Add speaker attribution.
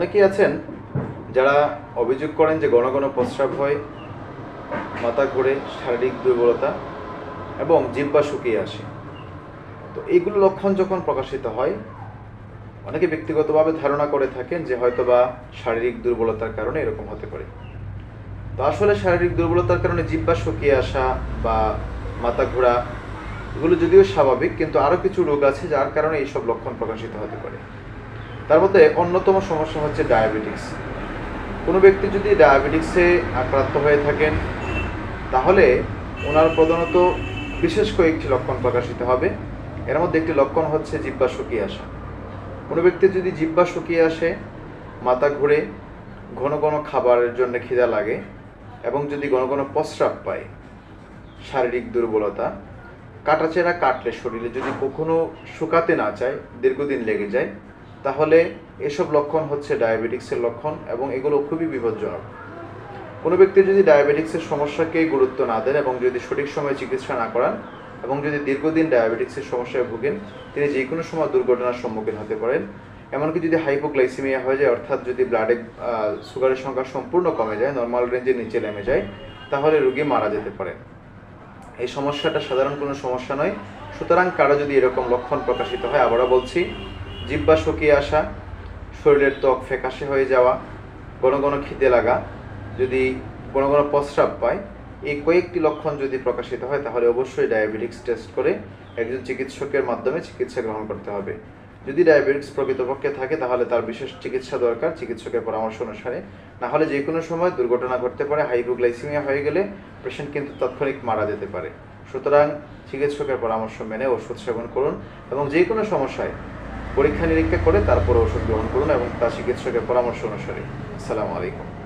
Speaker 1: অনেকেই আছেন যারা অভিযোগ করেন যে ঘন ঘন প্রস্রাব হয়, মাথা ঘুরে, শারীরিক দুর্বলতা এবং জিব্বা শুকিয়ে আসে। তো এইগুলো লক্ষণ যখন প্রকাশিত হয়, অনেকে ব্যক্তিগতভাবে ধারণা করে থাকেন যে হয়তোবা শারীরিক দুর্বলতার কারণে এরকম হতে পারে। তো আসলে শারীরিক দুর্বলতার কারণে জিব্বা শুকিয়ে আসা বা মাথা ঘোরা, এগুলো যদিও স্বাভাবিক, কিন্তু আরও কিছু রোগ আছে যার কারণে এইসব লক্ষণ প্রকাশিত হতে পারে। তার মধ্যে অন্যতম সমস্যা হচ্ছে ডায়াবেটিক্স। কোনো ব্যক্তি যদি ডায়াবেটিক্সে আক্রান্ত হয়ে থাকেন, তাহলে ওনার প্রধানত বিশেষ কয়েকটি লক্ষণ প্রকাশিত হবে। এর মধ্যে একটি লক্ষণ হচ্ছে জিব্বা শুকিয়ে আসা। কোনো ব্যক্তি যদি জিব্বা শুকিয়ে আসে, মাথা ঘুরে, ঘন ঘন খাবারের জন্য খিদা লাগে এবং যদি ঘন ঘন প্রস্রাব পায়, শারীরিক দুর্বলতা, কাটাচেরা কাটলে শরীরে যদি কখনো শুকাতে না চায়, দীর্ঘদিন লেগে যায় তাহলে এসব লক্ষণ হচ্ছে ডায়াবেটিক্সের লক্ষণ এবং এগুলো খুবই বিপজ্জনক। কোনো ব্যক্তি যদি ডায়াবেটিক্সের সমস্যাকে গুরুত্ব না দেন এবং যদি সঠিক সময়ে চিকিৎসা না করান এবং যদি দীর্ঘদিন ডায়াবেটিক্সের সমস্যায় ভুগেন, তিনি যে কোনো সময় দুর্ঘটনার সম্মুখীন হতে পারেন। এমনকি যদি হাইপোগ্লাইসিমিয়া হয়ে যায়, অর্থাৎ যদি ব্লাডে সুগারের সংখ্যা সম্পূর্ণ কমে যায় নর্মাল রেঞ্জের নিচে নেমে যায়, তাহলে রোগী মারা যেতে পারে এই সমস্যাটা সাধারণ কোনো সমস্যা নয়। সুতরাং কারও যদি এরকম লক্ষণ প্রকাশিত হয়, আবারও বলছি জিব্বা শুকিয়ে আসা, শরীরের ত্বক ফ্যাকাশে হয়ে যাওয়া, ঘন ঘন খিদে লাগা, যদি ঘন ঘন প্রস্রাব পায়, এই কয়েকটি লক্ষণ যদি প্রকাশিত হয়, তাহলে অবশ্যই ডায়াবেটিক্স টেস্ট করে একজন চিকিৎসকের মাধ্যমে চিকিৎসা গ্রহণ করতে হবে। যদি ডায়াবেটিক্স প্রকৃতপক্ষে থাকে, তাহলে তার বিশেষ চিকিৎসা দরকার। চিকিৎসকের পরামর্শ অনুসারে, না হলে যে কোনো সময় দুর্ঘটনা ঘটতে পারে, হাইপোগ্লাইসিমিয়া হয়ে গেলে পেশেন্ট কিন্তু তাৎক্ষণিক মারা যেতে পারে। সুতরাং চিকিৎসকের পরামর্শ মেনে ওষুধ সেবন করুন এবং যে কোনো সমস্যায় পরীক্ষা নিরীক্ষা করে তারপরে ওষুধ গ্রহণ করুন এবং তার চিকিৎসকের পরামর্শ অনুসারে। আসসালামু আলাইকুম।